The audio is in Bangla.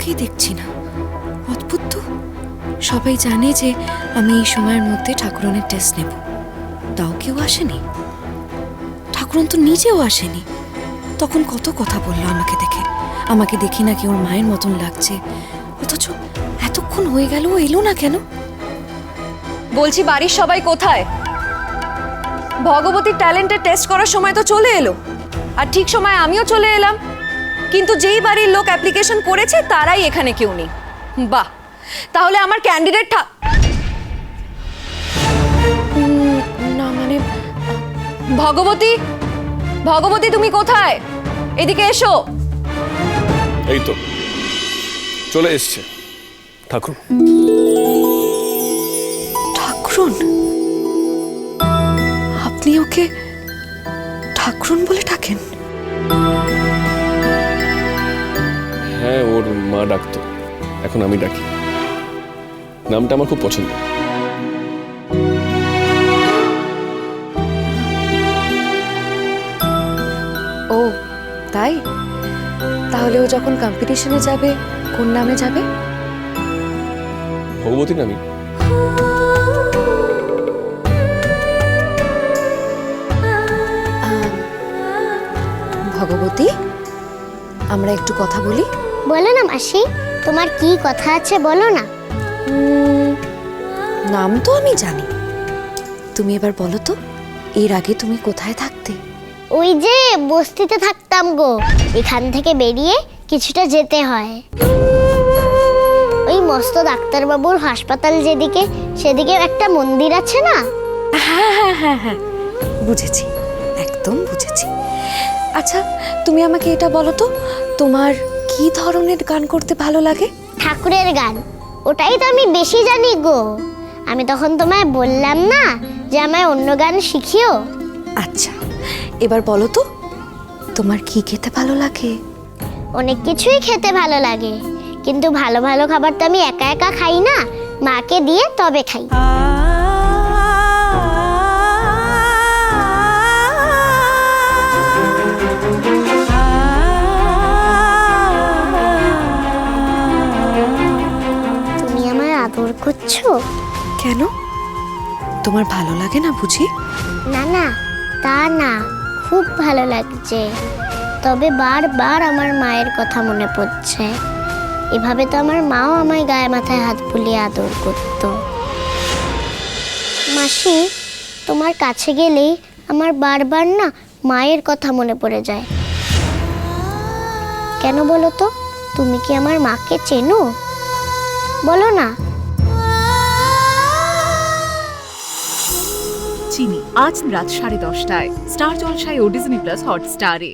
পাচ্ছি না। অদ্ভুত তো। সবাই জানে যে আমি এই সময়ের মধ্যে ঠাকুরনের টেস্ট নেব। তাও কেউ আসেনি। ঠাকুরন তো নিজেও আসেনি। তখন কত কথা বলল আমাকে দেখে। আমাকে দেখি নাকি ওর মায়ের মতন লাগছে। অথচ এতক্ষণ হয়ে গেল, ও এলো না কেন? বলছি, বাড়ির সবাই কোথায়? ভগবতীর ট্যালেন্টের টেস্ট করার সময় তো চলে এলো। আর ঠিক সময় আমিও চলে এলাম। কিন্তু যেই বাড়ির লোক অ্যাপ্লিকেশন করেছে তারাই এখানে কেউ নেই। বাহ! তাহলে আমার ক্যান্ডিডেট না মানে ভগবতী? ভগবতী তুমি কোথায়? এদিকে এসো। এই তো। চলে এসছে। ঠাকুর। ঠাকুরন? আপনি ওকে ঠাকুরন বলে ডাকেন। ডাকতো। এখন আমি ডাকি। নামটা আমার খুব পছন্দ। ও তাই? তাহলে ও যখন কম্পিটিশনে যাবে কোন নামে যাবে? ভগবতী নামি। ভগবতী আমরা একটু কথা বলি? বলো না মাসি তোমার কি কথা আছে বলো না। নাম তো আমি জানি। তুমি এবার বলো তো এর আগে তুমি কোথায় থাকতে? ওই যে বস্তিতে থাকতাম গো এখান থেকে বেরিয়ে কিছুটা যেতে হয়। ওই মস্ত ডাক্তারবাবুর হাসপাতাল যেদিকে সেদিকে একটা মন্দির আছে না? হ্যাঁ হ্যাঁ হ্যাঁ হ্যাঁ বুঝেছি একদম বুঝেছি। আচ্ছা তুমি আমাকে এটা বলো তো তোমার কি ধরনের গান করতে ভালো লাগে? ঠাকুরের গান ওটাই তো আমি বেশি জানি গো। আমি তখন তোমায় বললাম না যে আমায় অন্য গান শিখিও। আচ্ছা এবার বলো তো তোমার কি খেতে ভালো লাগে? অনেক কিছুই খেতে ভালো লাগে কিন্তু ভালো ভালো খাবার তো আমি একা একা খাই না মাকে দিয়ে তবে খাই। করছ কেন? তোমার ভালো লাগে না বুঝি? না না তা না খুব ভালো লাগছে। তবে বারবার আমার মায়ের কথা মনে পড়ছে। এভাবে তো আমার মাও আমায় গায়ে মাথায় হাত বুলিয়ে আদর করতো। মাসি তোমার কাছে গেলেই আমার বারবার না মায়ের কথা মনে পড়ে যায়। কেন বলো তো? তুমি কি আমার মাকে চেনো? বলো না। চিনি। আজ রাত সাড়ে দশটায়। স্টার জলসায় ও ডিজনি প্লাস হটস্টারে